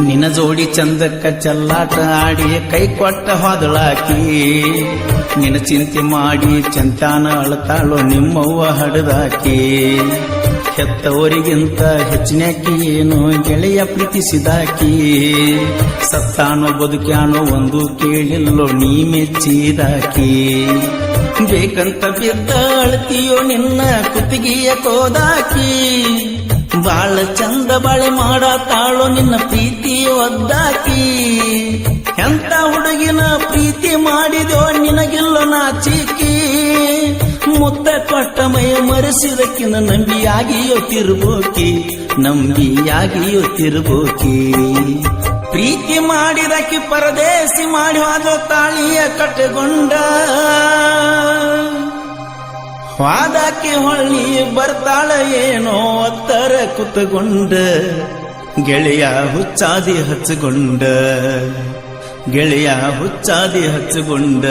ನಿನ್ನ ಜೋಡಿ ಚಂದಕ್ಕ ಚಲ್ಲಾಟ ಆಡಿ ಕೈ ಕೊಟ್ಟ ಹೊದಳಾಕಿ. ನಿನ್ನ ಚಿಂತೆ ಮಾಡಿ ಚಂತಾನ ಅಳತಾಳು ನಿಮ್ಮವ್ವ ಹಡದಾಕಿ. ಹೆತ್ತವರಿಗಿಂತ ಹೆಚ್ಚಿನಾಕಿ ಏನು ಗೆಳೆಯ ಪ್ರೀತಿಸಿದಾಕಿ ಸತ್ತಾನೋ ಬದುಕ್ಯಾನೋ ಒಂದು ಕೇಳಿಲ್ಲೋ ನೀ ಮೆಚ್ಚಿದಾಕಿ. ಬೇಕಂತ ಬಿದ್ದ ಅಳ್ತಿಯೋ ನಿನ್ನ ಕುತ್ತಿಗೆಯ ಕೋದಾಕಿ ಬಾಳ ಚಂದ ಬಾಳೆ ಮಾಡತಾಳು ನಿನ್ನ ಪ್ರೀತಿ ಒದ್ದಾಕಿ ಎಂತ ಹುಡುಗಿನ ಪ್ರೀತಿ ಮಾಡಿದೋ ನಿನಗಿಲ್ಲ ನಾಚಿಕಿ ಮುತ್ತ ಕೊಟ್ಟ ಮೈ ಮರೆಸಿದಕ್ಕಿನ ನಂಬಿಯಾಗಿಯೋ ತಿರುಬೋಕಿ ನಂಬಿಯಾಗಿಯೋ ತಿರುಬೋಕಿ. ಪ್ರೀತಿ ಮಾಡಿದಕ್ಕೆ ಪರದೇಸಿ ಮಾಡಿ ತಾಳಿಯ ಕಟ್ಟಗೊಂಡ. ವಾದಕ್ಕೆ ಹೊಳ್ಳಿ ಬರ್ತಾಳ ಏನೋ ಒತ್ತರ ಕುತಗೊಂಡ ಗೆಳೆಯ ಹುಚ್ಚಾದಿ ಹಚ್ಚಗೊಂಡ ಗೆಳೆಯ ಹುಚ್ಚಾದಿ ಹಚ್ಚಗೊಂಡ